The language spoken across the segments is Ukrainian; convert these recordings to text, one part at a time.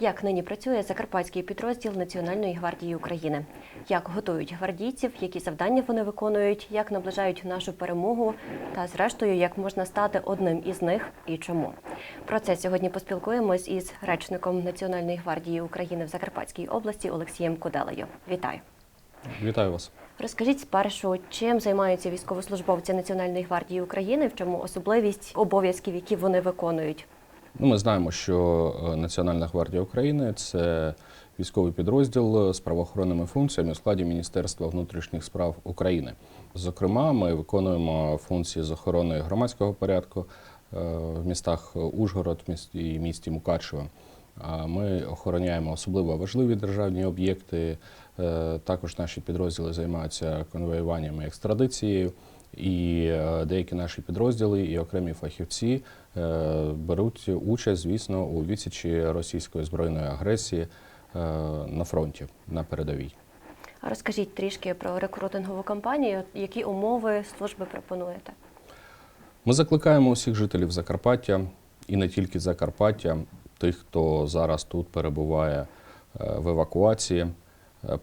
Як нині працює закарпатський підрозділ Національної гвардії України? Як готують гвардійців, які завдання вони виконують, як наближають нашу перемогу, та зрештою, як можна стати одним із них і чому? Про це сьогодні поспілкуємось із речником Національної гвардії України в Закарпатській області Олексієм Куделею. Вітаю! Вітаю вас. Розкажіть спершу, чим займаються військовослужбовці Національної гвардії України, в чому особливість обов'язків, які вони виконують? Ну, ми знаємо, що е, Національна гвардія України це військовий підрозділ з правоохоронними функціями у складі Міністерства внутрішніх справ України. Зокрема, ми виконуємо функції з охорони громадського порядку е, в містах Ужгород і місті Мукачево. Ми охороняємо особливо важливі державні об'єкти. Е, Також наші підрозділи займаються конвоюванням і екстрадицією. І е, деякі наші підрозділи і окремі фахівці е, беруть участь, звісно, у відсічі російської збройної агресії е, на фронті на передовій. А Розкажіть трішки про рекрутингову кампанію, які умови служби пропонуєте? Ми закликаємо усіх жителів Закарпаття і не тільки Закарпаття, тих, хто зараз тут перебуває в евакуації,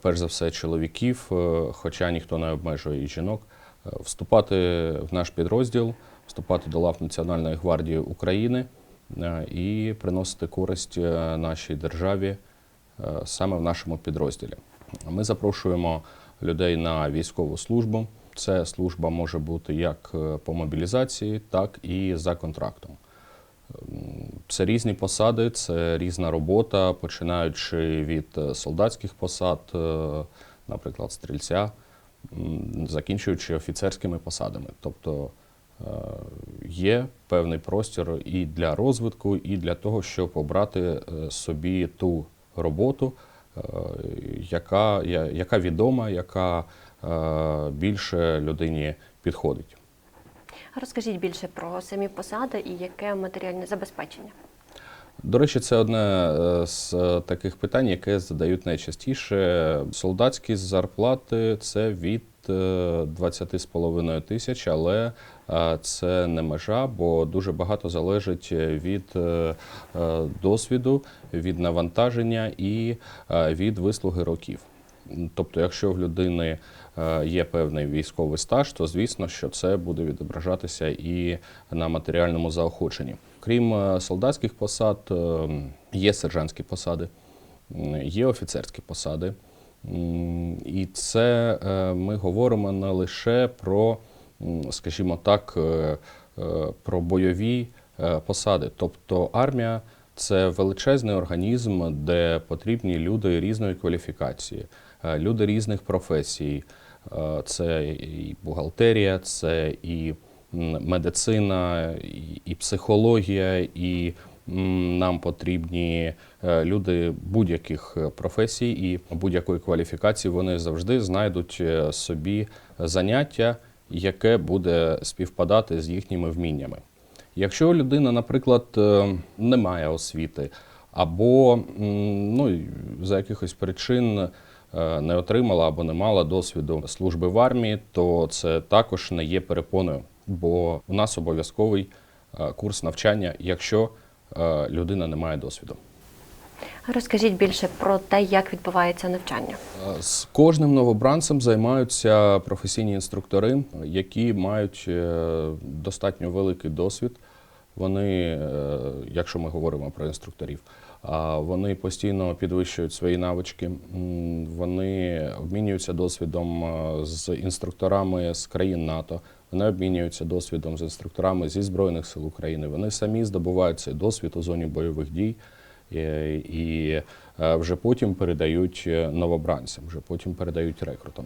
перш за все чоловіків, хоча ніхто не обмежує і жінок, вступати в наш підрозділ, вступати до лав Національної гвардії України е, і приносити користь е, нашій державі е, саме в нашому підрозділі. Ми запрошуємо людей на військову службу. Це служба може бути як по мобілізації, так і за контрактом. Це різні посади, це різна робота, починаючи від солдатських посад, наприклад, стрільця, закінчуючи офіцерськими посадами. Тобто е, є певний простір і для розвитку, і для того, щоб обрати е, собі ту роботу, е, яка, яка відома, яка більше людині підходить. Розкажіть більше про самі посади і яке матеріальне забезпечення. До речі, це одне е, з е, таких питань, яке задають найчастіше. Солдатські зарплати це від е, 20,5 тисяч, але е, це не межа, бо дуже багато залежить від е, е, досвіду, від навантаження і е, від вислуги років. Тобто, якщо в людини е, є певний військовий стаж, то звісно, що це буде відображатися і на матеріальному заохоченні. Крім е, солдатських посад, е, є сержантські посади, є офіцерські посади. І це е, ми говоримо не лише про, скажімо так, е, е, про бойові е, посади. Тобто армія це величезний організм, де потрібні люди різної кваліфікації, е, люди різних професій. Е, Це і бухгалтерія, це і медицина, і- психологія, і нам потрібні е, люди будь-яких е, професій і будь-якої кваліфікації. Вони завжди знайдуть собі заняття, яке буде співпадати з їхніми вміннями. Якщо людина, наприклад, не має освіти, або ну, за якихось причин не отримала або не мала досвіду служби в армії, то це також не є перепоною, бо у нас обов'язковий е, курс навчання, якщо е, людина не має досвіду. Розкажіть більше про те, як відбувається навчання. Е, З кожним новобранцем займаються професійні інструктори, які мають е, достатньо великий досвід. Вони, е, якщо ми говоримо про інструкторів, вони постійно підвищують свої навички. Вони обмінюються досвідом е, з інструкторами з країн НАТО. Вони обмінюються досвідом з інструкторами зі Збройних сил України. Вони самі здобувають цей досвід у зоні бойових дій. Е, і е, вже потім передають новобранцям, вже потім передають рекрутам.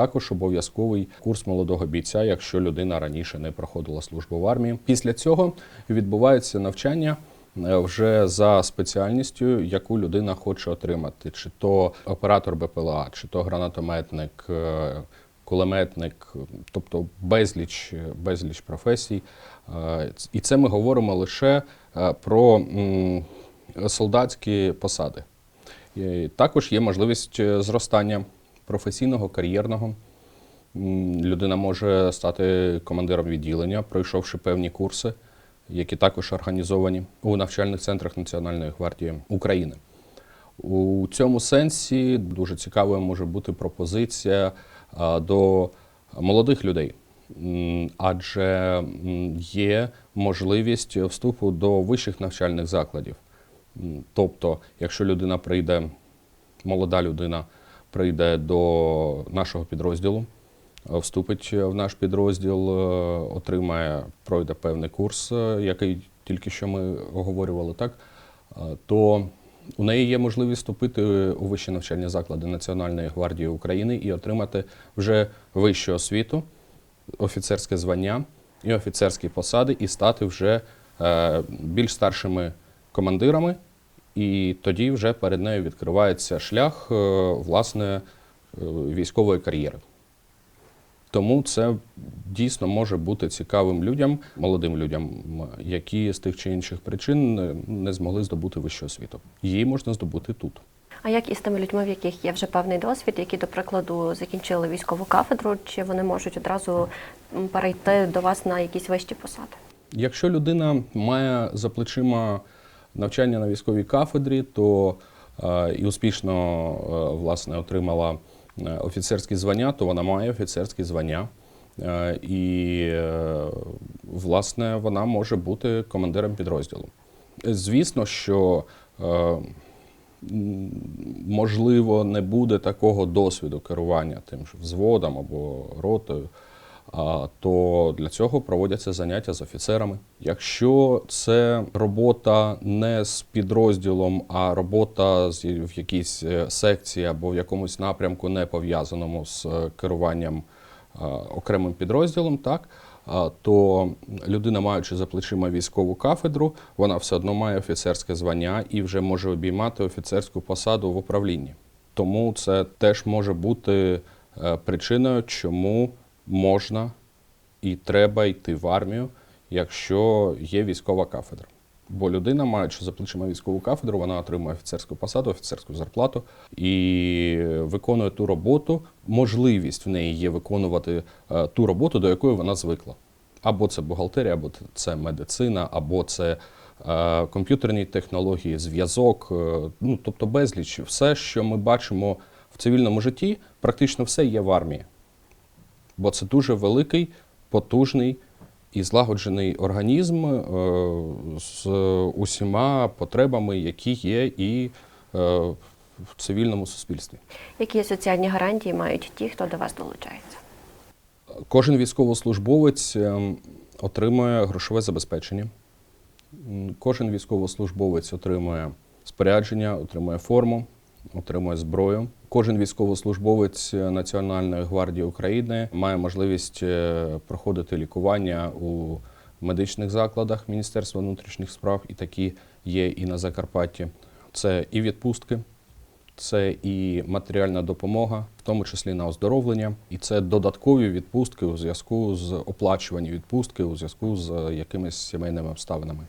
Також обов'язковий курс молодого бійця, якщо людина раніше не проходила службу в армії. Після цього відбувається навчання е, вже за спеціальністю, яку людина хоче отримати, чи то оператор БПЛА, чи то гранатометник, е, кулеметник, тобто безліч, безліч професій. Е, І це ми говоримо лише про солдатські посади. І Також є можливість зростання професійного, кар'єрного. Людина може стати командиром відділення, пройшовши певні курси, які також організовані у навчальних центрах Національної гвардії України. У цьому сенсі дуже цікавою може бути пропозиція до молодих людей, адже є можливість вступу до вищих навчальних закладів. Тобто, якщо людина прийде, молода людина прийде до нашого підрозділу, е, вступить в наш підрозділ, е, отримає, пройде певний курс, е, який тільки що ми оговорювали, так, то у неї є можливість вступити у вищі навчальні заклади Національної гвардії України і отримати вже вищу освіту, офіцерське звання і офіцерські посади, і стати вже більш старшими командирами. І тоді вже перед нею відкривається шлях е, власне е, військової кар'єри. Тому це дійсно може бути цікавим людям, молодим людям, які з тих чи інших причин е, не змогли здобути вищу освіту. Її можна здобути тут. А як із тими людьми, в яких є вже певний досвід, які, до прикладу, закінчили військову кафедру, чи вони можуть одразу перейти до вас на якісь вищі посади? Якщо людина має за плечима навчання на військовій кафедрі, то е, і успішно е, власне отримала е, офіцерські звання, то вона має офіцерські звання. І, власне, вона може бути командиром підрозділу. Звісно, що можливо не буде такого досвіду керування тим ж взводом або ротою, то для цього проводяться заняття з офіцерами. Якщо це робота не з підрозділом, а робота в якійсь е, секції або в якомусь напрямку, не пов'язаному з е, керуванням е, окремим підрозділом, так. То людина, маючи за плечима військову кафедру, вона все одно має офіцерське звання і вже може обіймати офіцерську посаду в управлінні. Тому це теж може бути причиною, чому можна і треба йти в армію, якщо є військова кафедра. Бо людина, маючи за плечима військову кафедру, вона отримує офіцерську посаду, офіцерську зарплату і виконує ту роботу. Можливість в неї є виконувати е, ту роботу, до якої вона звикла. Або це бухгалтерія, або це медицина, або це е, комп'ютерні технології, зв'язок, е, ну тобто безліч, все, що ми бачимо в цивільному житті, практично все є в армії. Бо це дуже великий, потужний і злагоджений організм е, з усіма потребами, які є і е, в цивільному суспільстві. Які соціальні гарантії мають ті, хто до вас долучається? Кожен військовослужбовець ем, отримує грошове забезпечення. Кожен військовослужбовець отримує спорядження, отримує форму, отримує зброю. Кожен військовослужбовець Національної гвардії України має можливість е, проходити лікування у медичних закладах Міністерства внутрішніх справ, і такі є і на Закарпатті. Це і відпустки, це і матеріальна допомога, в тому числі на оздоровлення, і це додаткові відпустки у зв'язку з оплачувані відпустки у зв'язку з е, якимись сімейними обставинами.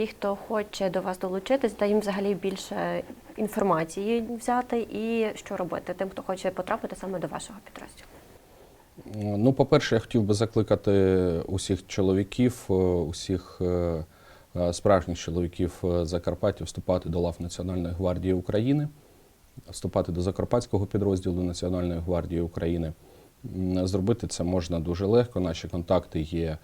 Ті, хто хоче до вас долучитись, дай їм взагалі більше інформації взяти і що робити тим, хто хоче потрапити саме до вашого підрозділу. Ну, по-перше, я хотів би закликати усіх чоловіків, е, усіх е, е, справжніх чоловіків Закарпаття вступати до лав Національної гвардії України, вступати до Закарпатського підрозділу Національної гвардії України. Зробити це можна дуже легко. Наші контакти є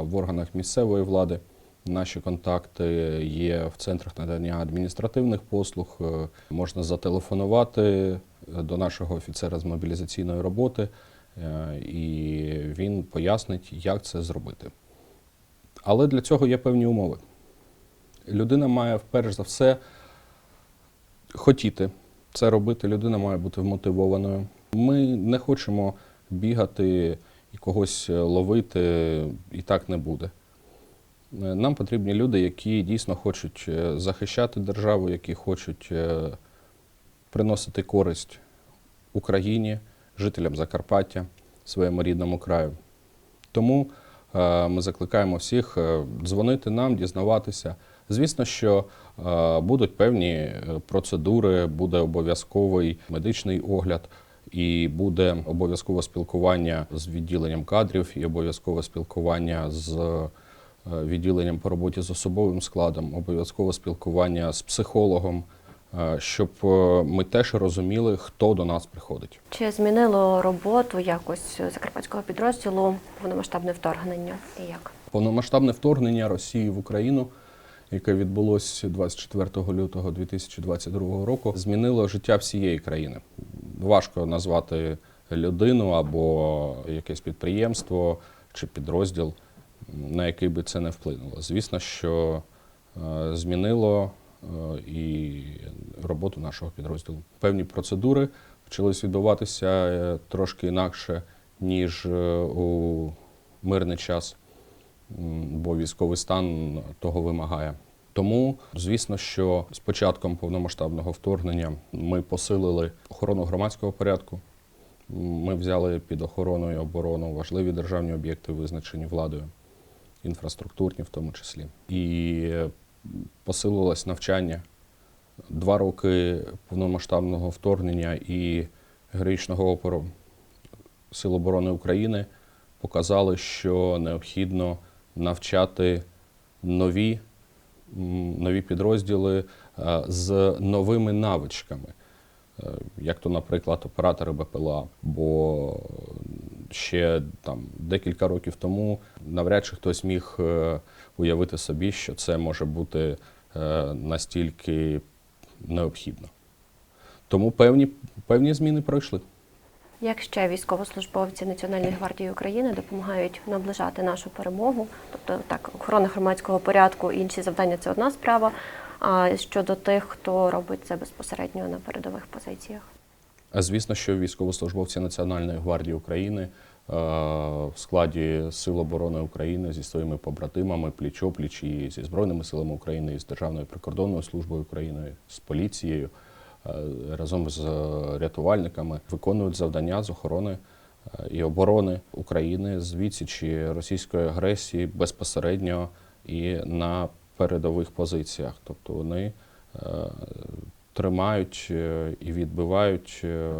в органах місцевої влади. Наші контакти є в центрах надання адміністративних послуг. Е, Можна зателефонувати е, до нашого офіцера з мобілізаційної роботи, е, і він пояснить, як це зробити. Але для цього є певні умови. Людина має перш за все хотіти це робити. Людина має бути вмотивованою. Ми не хочемо бігати і когось ловити, і так не буде. Е, Нам потрібні люди, які дійсно хочуть е, захищати державу, які хочуть е, приносити користь Україні, жителям Закарпаття, своєму рідному краю. Тому ми закликаємо всіх дзвонити нам, дізнаватися. Звісно, що будуть певні процедури, буде обов'язковий медичний огляд, і буде обов'язкове спілкування з відділенням кадрів, і обов'язкове спілкування з відділенням по роботі з особовим складом, обов'язкове спілкування з психологом, е, щоб е, ми теж розуміли, хто до нас приходить. Чи змінило роботу якось закарпатського підрозділу повномасштабне вторгнення? І як? Повномасштабне вторгнення Росії в Україну, яке відбулося 24 лютого 2022 року, змінило життя всієї країни. Важко назвати людину або якесь підприємство чи підрозділ, на який би це не вплинуло. Звісно, що е, змінило е, і роботу нашого підрозділу. Певні процедури почали відбуватися е, трошки інакше, ніж у мирний час. Бо військовий стан того вимагає. Тому, звісно, що з початком повномасштабного вторгнення ми посилили охорону громадського порядку. Ми взяли під охорону і оборону важливі державні об'єкти, визначені владою, інфраструктурні в тому числі. І посилилось навчання. Два роки повномасштабного вторгнення і героїчного опору Сил оборони України показали, що необхідно навчати нові, нові підрозділи е, з новими навичками, Е, як то, наприклад, оператори БПЛА. Бо ще там декілька років тому навряд чи хтось міг е, уявити собі, що це може бути е, настільки необхідно. Тому певні, певні зміни пройшли. Як ще військовослужбовці Національної гвардії України допомагають наближати нашу перемогу? Тобто так, охорона громадського порядку, інші завдання це одна справа. А щодо тих, хто робить це безпосередньо на передових позиціях. А Звісно, що військовослужбовці Національної гвардії України е, в складі Сил оборони України зі своїми побратимами пліч-опліч і зі Збройними силами України, і з Державною прикордонною службою України, з поліцією, е, разом з рятувальниками виконують завдання з охорони е, і оборони України з відсічі російської агресії безпосередньо і на передових позиціях. Тобто вони е, тримають е, і відбивають е,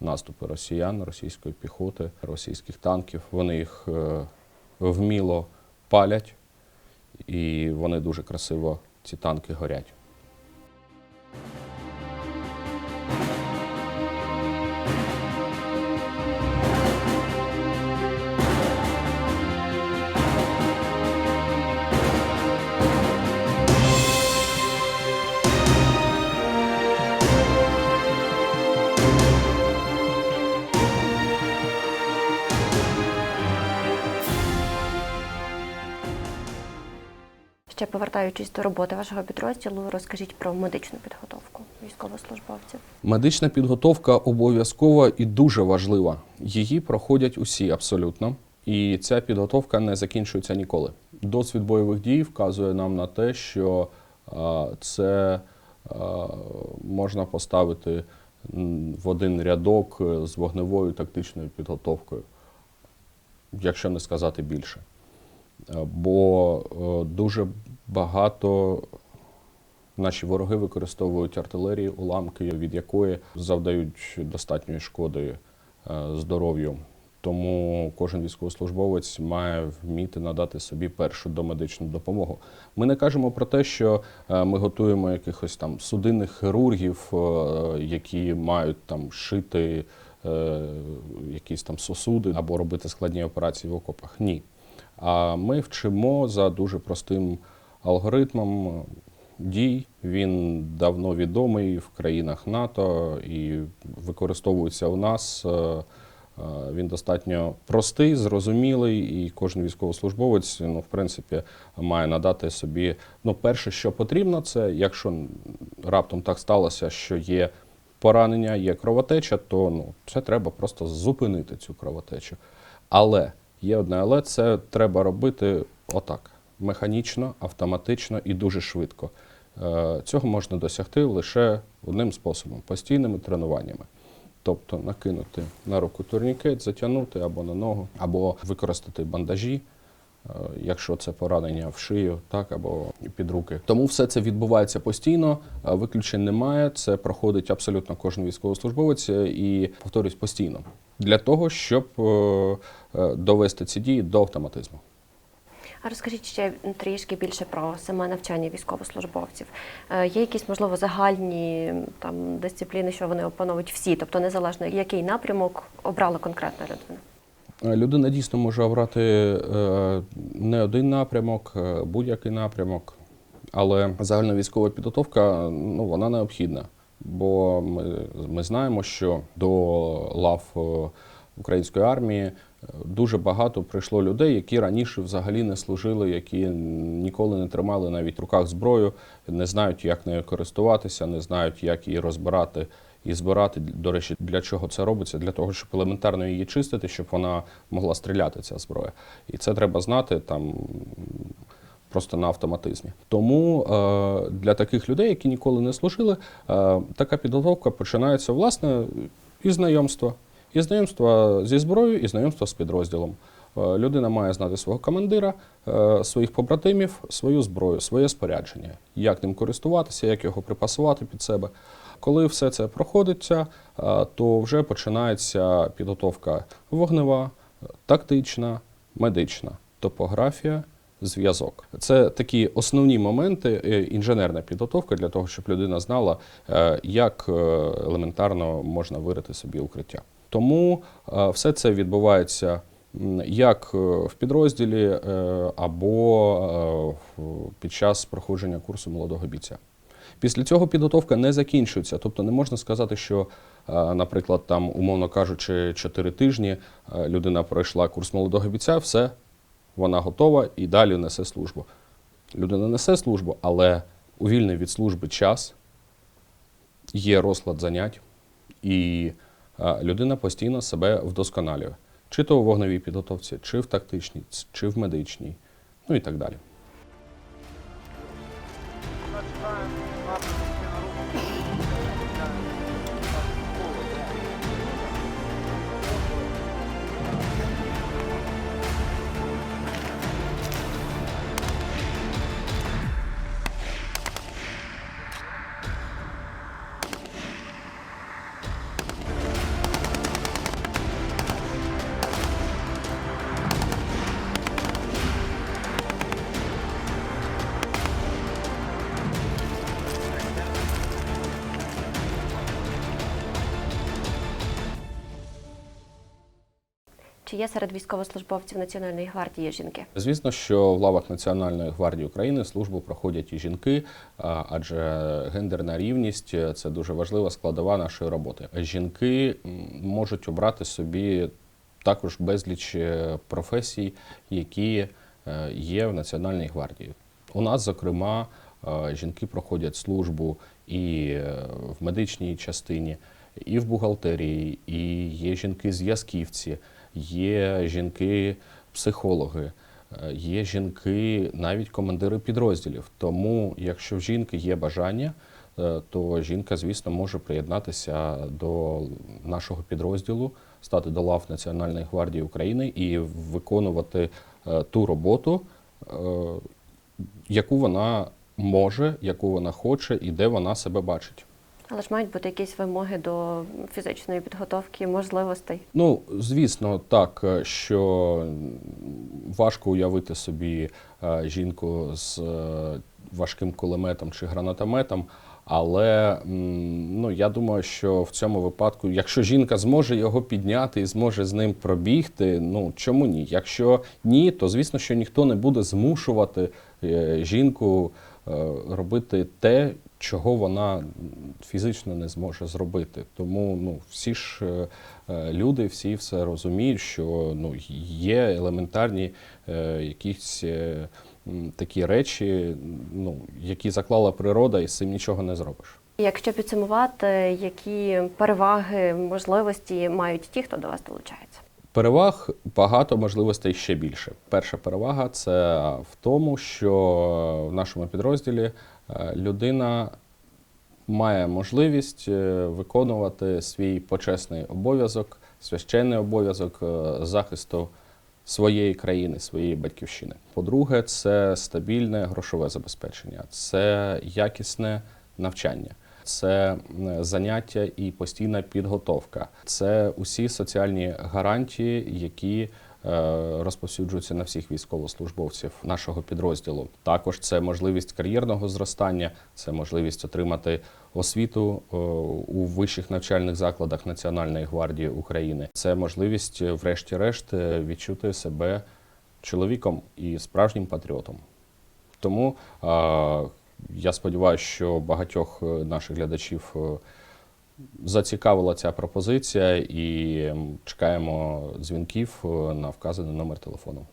наступи росіян, російської піхоти, російських танків. Вони їх е, вміло палять, і вони дуже красиво, ці танки горять. Повертаючись до роботи вашого підрозділу, розкажіть про медичну підготовку військовослужбовців. Медична підготовка обов'язкова і дуже важлива. Її проходять усі абсолютно. І ця підготовка не закінчується ніколи. Досвід бойових дій вказує нам на те, що це можна поставити в один рядок з вогневою тактичною підготовкою, якщо не сказати більше. Бо е, дуже багато Наші вороги використовують артилерію, уламки, від якої завдають достатньої шкоди е, здоров'ю. Тому кожен військовослужбовець має вміти надати собі першу домедичну допомогу. Ми не кажемо про те, що е, ми готуємо якихось там судинних хірургів, е, які мають там шити якісь там сосуди або робити складні операції в окопах. Ні. А ми вчимо за дуже простим алгоритмом дій. Він давно відомий в країнах НАТО і використовується у нас. Е, е, Він достатньо простий, зрозумілий, і кожен військовослужбовець, ну, в принципі, має надати собі. Ну, перше, що потрібно, це якщо раптом так сталося, що є поранення, є кровотеча, то ну, це треба просто зупинити цю кровотечу. Але є одне, але це треба робити отак: механічно, автоматично і дуже швидко. Е, Цього можна досягти лише одним способом постійними тренуваннями. Тобто накинути на руку турнікет, затягнути або на ногу, або використати бандажі, е, якщо це поранення в шию, так або під руки. Тому все це відбувається постійно, виключень немає. Це проходить абсолютно кожен військовослужбовець е, і повторюсь постійно для того, щоб довести ці дії до автоматизму. А розкажіть ще трішки більше про саме навчання військовослужбовців. Е, Є якісь, можливо, загальні там дисципліни, що вони опановують всі, тобто незалежно який напрямок обрала конкретна людина. Е, Людина дійсно може обрати е, не один напрямок, будь-який напрямок, але загальна військова підготовка ну, вона необхідна. Бо ми, ми знаємо, що до лав української армії дуже багато прийшло людей, які раніше взагалі не служили, які ніколи не тримали навіть в руках зброю, не знають, як нею користуватися, не знають, як її розбирати і збирати. До речі, для чого це робиться? Для того, щоб елементарно її чистити, щоб вона могла стріляти, ця зброя. І це треба знати там. Просто на автоматизмі. Тому е, для таких людей, які ніколи не служили, е, така підготовка починається власне із знайомства. І знайомства зі зброєю, і знайомства з підрозділом. Е, людина має знати свого командира, е, своїх побратимів, свою зброю, своє спорядження, як ним користуватися, як його припасувати під себе. Коли все це проходиться, е, то вже починається підготовка вогнева, тактична, медична, топографія, зв'язок. Це такі основні моменти, інженерна підготовка для того, щоб людина знала, як елементарно можна вирити собі укриття. Тому е, все це відбувається як е, в підрозділі е, або під час проходження курсу молодого бійця. Після цього підготовка не закінчується. Тобто не можна сказати, що, наприклад, там, умовно кажучи, 4 тижні людина пройшла курс молодого бійця, все, вона готова і далі несе службу. Людина несе службу, але у вільний від служби час є розклад занять, і людина постійно себе вдосконалює. Чи то у вогневій підготовці, чи в тактичній, чи в медичній, ну і так далі. Чи є серед військовослужбовців Національної гвардії жінки? Звісно, що в лавах Національної гвардії України службу проходять і жінки, адже гендерна рівність це дуже важлива складова нашої роботи. Жінки можуть обрати собі також безліч е, професій, які е, є в Національній гвардії. У нас, зокрема, е, жінки проходять службу і е, в медичній частині, і в бухгалтерії, і є жінки-зв'язківці, є жінки-психологи, е, є жінки, навіть командири підрозділів. Тому, якщо в жінки є бажання, е, то жінка, звісно, може приєднатися до нашого підрозділу, стати до лав Національної гвардії України і виконувати е, ту роботу, яку вона може, яку вона хоче і де вона себе бачить. Але ж мають бути якісь вимоги до фізичної підготовки, можливостей. Ну, звісно, так, е, що важко уявити собі е, жінку з е, важким кулеметом чи гранатометом, Але ну, я думаю, що в цьому випадку, якщо жінка зможе його підняти і зможе з ним пробігти, ну чому ні? Якщо ні, то звісно, що ніхто не буде змушувати жінку робити те, чого вона фізично не зможе зробити. Тому ну, всі ж е, е, люди, всі все розуміють, що ну, є елементарні е, якісь. е, Такі речі, ну, які заклала природа, і з цим нічого не зробиш. Якщо підсумувати, які переваги, можливості мають ті, хто до вас долучається? Переваг багато, можливостей ще більше. Перша перевага це в тому, що в нашому підрозділі людина має можливість е, виконувати свій почесний обов'язок, священний обов'язок е, захисту своєї країни, своєї батьківщини. По-друге, це стабільне грошове забезпечення, це якісне навчання. Це заняття і постійна підготовка. Це усі соціальні гарантії, які е, розповсюджуються на всіх військовослужбовців нашого підрозділу. Також це можливість кар'єрного зростання, це можливість отримати освіту е, у вищих навчальних закладах Національної гвардії України. Це можливість, е, врешті-решт, відчути себе чоловіком і справжнім патріотом. Тому я сподіваюся, що багатьох наших глядачів зацікавила ця пропозиція і чекаємо дзвінків е, на вказаний номер телефону.